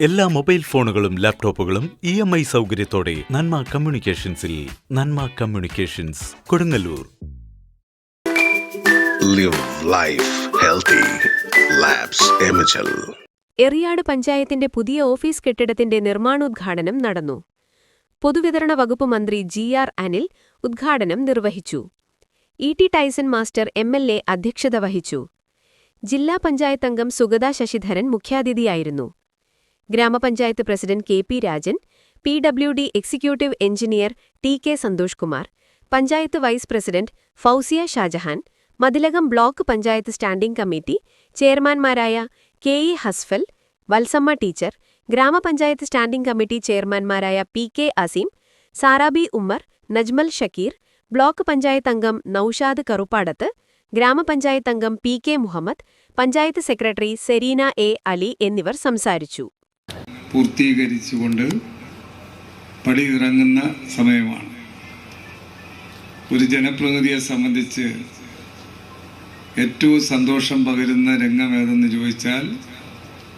എല്ലാ മൊബൈൽ ഫോണുകളും ലാപ്ടോപ്പുകളും ഇ എം ഐ സൗകര്യത്തോടെ നന്മ കമ്മ്യൂണിക്കേഷൻസിൽ Nanma communications Kodungallur. Live life healthy. Eriyad പഞ്ചായത്തിന്റെ പുതിയ ഓഫീസ് കെട്ടിടത്തിന്റെ നിർമ്മാണോദ്ഘാടനം നടന്നു. പൊതുവിതരണ വകുപ്പ് മന്ത്രി ജി ആർ അനിൽ ഉദ്ഘാടനം നിർവഹിച്ചു. E T Tyson master M L A അധ്യക്ഷത വഹിച്ചു. ജില്ലാ പഞ്ചായത്തംഗം സുഗത ശശിധരൻ മുഖ്യാതിഥിയായിരുന്നു. ഗ്രാമപഞ്ചായത്ത് president K P Rajan P W D executive engineer T K Santhosh Kumar panchayat vice president Fousiya Shajahan Mathilakam block panchayat standing committee ചെയർമാൻമാരായ K E Hasfal Valsamma teacher ഗ്രാമപഞ്ചായത്ത് standing committee ചെയർമാൻമാരായ P K Azeem Sarabi Ummer Najmal Shakir block panchayat അംഗം നൌഷാദ് കറുപ്പാടത്ത് ഗ്രാമപഞ്ചായത്ത് അംഗം P K Muhammad panchayat secretary Sereena A Ali എന്നിവർ സംസാരിച്ചു. പൂർത്തീകരിച്ചുകൊണ്ട് പടിയിറങ്ങുന്ന സമയമാണ്. ഒരു ജനപ്രതിനിധിയെ സംബന്ധിച്ച് ഏറ്റവും സന്തോഷം പകരുന്ന രംഗം ഏതെന്ന് ചോദിച്ചാൽ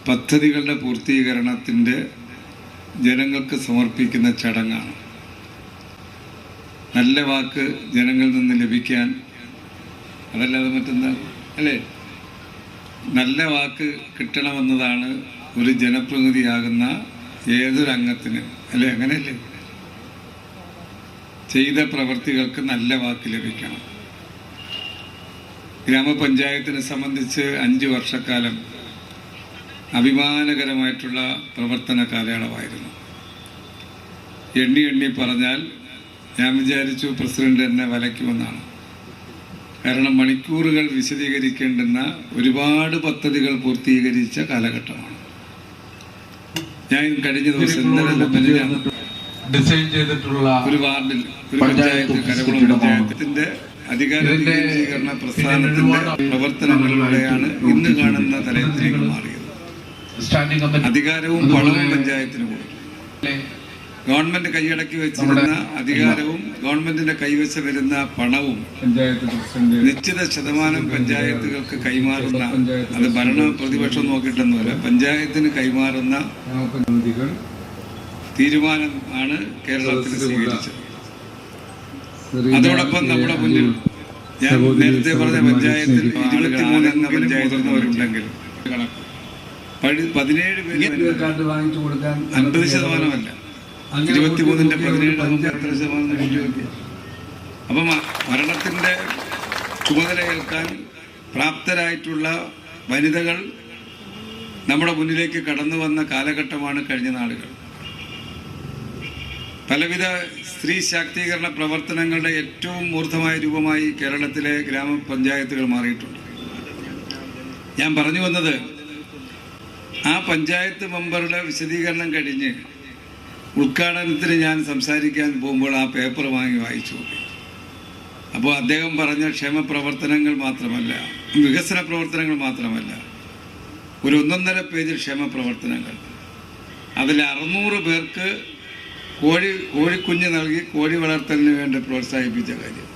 പദ്ധതികളുടെ പൂർത്തീകരണത്തിന്റെ ജനങ്ങൾക്ക് സമർപ്പിക്കുന്ന ചടങ്ങാണ്. നല്ല വാക്ക് ജനങ്ങളിൽ നിന്ന് ലഭിക്കാൻ അതല്ലാതെ മറ്റെന്താ? അല്ലേ? നല്ല വാക്ക് കിട്ടണമെന്നതാണ് ഒരു ജനപ്രതിനിധിയാകുന്ന ഏതൊരു അംഗത്തിന് അല്ലെ? അങ്ങനെയല്ലേ? ചെയ്ത പ്രവർത്തികൾക്ക് നല്ല വാക്ക് ലഭിക്കണം. ഗ്രാമപഞ്ചായത്തിനെ സംബന്ധിച്ച് അഞ്ച് വർഷക്കാലം അഭിമാനകരമായിട്ടുള്ള പ്രവർത്തന കാലയളവായിരുന്നു. എണ്ണി എണ്ണി പറഞ്ഞാൽ ഞാൻ വിചാരിച്ചു പ്രസിഡന്റ് എന്നെ വലയ്ക്കുമെന്നാണ്. കാരണം മണിക്കൂറുകൾ വിശദീകരിക്കേണ്ടുന്ന ഒരുപാട് പദ്ധതികൾ പൂർത്തീകരിച്ച കാലഘട്ടമാണ്. ഞാൻ കഴിഞ്ഞ ദിവസം ഇന്നലെ ഡിസൈൻ ചെയ്തിട്ടുള്ള ഒരു വാർഡിൽ ഒരു പഞ്ചായത്ത് കരകുളം പഞ്ചായത്തിന്റെ അധികാര പ്രസ്ഥാനത്തിന്റെ പ്രവർത്തനങ്ങളിലൂടെയാണ് ഇന്ന് കാണുന്ന തലത്തിലേക്ക് മാറിയത്. അധികാരവും പണവും പഞ്ചായത്തിന് കൊടുത്തു. ഗവൺമെന്റ് കൈയടക്കി വെച്ചിരുന്ന അധികാരവും ഗവൺമെന്റിന്റെ കൈവശം വരുന്ന പണവും നിശ്ചിത ശതമാനം പഞ്ചായത്തുകൾക്ക് കൈമാറുന്ന അത് ഭരണ പ്രതിപക്ഷം നോക്കിയിട്ടൊന്നുമല്ല പഞ്ചായത്തിന് കൈമാറുന്ന തീരുമാനം ആണ് കേരളത്തിൽ സ്വീകരിച്ചത്. അതോടൊപ്പം നമ്മുടെ മുന്നിൽ ഞാൻ നേരത്തെ പറഞ്ഞ പഞ്ചായത്തിൽ ഇരുപത്തിമൂന്ന് എന്ന പഴി- പതിനേഴ് പേര് അൻപത് ശതമാനമല്ല. ഇരുപത്തിമൂന്നിന്റെ പതിനേഴ് നമുക്ക് എത്ര ശതമാനം അപ്പം ഭരണത്തിന്റെ ചുമതല ഏൽക്കാൻ പ്രാപ്തരായിട്ടുള്ള വനിതകൾ നമ്മുടെ മുന്നിലേക്ക് കടന്നു വന്ന കാലഘട്ടമാണ് കഴിഞ്ഞ നാളുകൾ. പലവിധ സ്ത്രീ ശാക്തീകരണ പ്രവർത്തനങ്ങളുടെ ഏറ്റവും മൂർദ്ധമായ രൂപമായി കേരളത്തിലെ ഗ്രാമപഞ്ചായത്തുകൾ മാറിയിട്ടുണ്ട്. ഞാൻ പറഞ്ഞു വന്നത് ആ പഞ്ചായത്ത് മെമ്പറുടെ വിശദീകരണം കഴിഞ്ഞ് ഉദ്ഘാടനത്തിന് ഞാൻ സംസാരിക്കാൻ പോകുമ്പോൾ ആ പേപ്പർ വാങ്ങി വായിച്ചു അപ്പോൾ അദ്ദേഹം പറഞ്ഞ ക്ഷേമ പ്രവർത്തനങ്ങൾ മാത്രമല്ല വികസന പ്രവർത്തനങ്ങൾ മാത്രമല്ല ഒരു ഒന്നൊന്നര പേജ് ക്ഷേമ പ്രവർത്തനങ്ങൾ. അതിൽ അറുന്നൂറ് പേർക്ക് കോഴി കോഴിക്കുഞ്ഞ് നൽകി കോഴി വളർത്തലിന് വേണ്ടി പ്രോത്സാഹിപ്പിച്ച കാര്യം.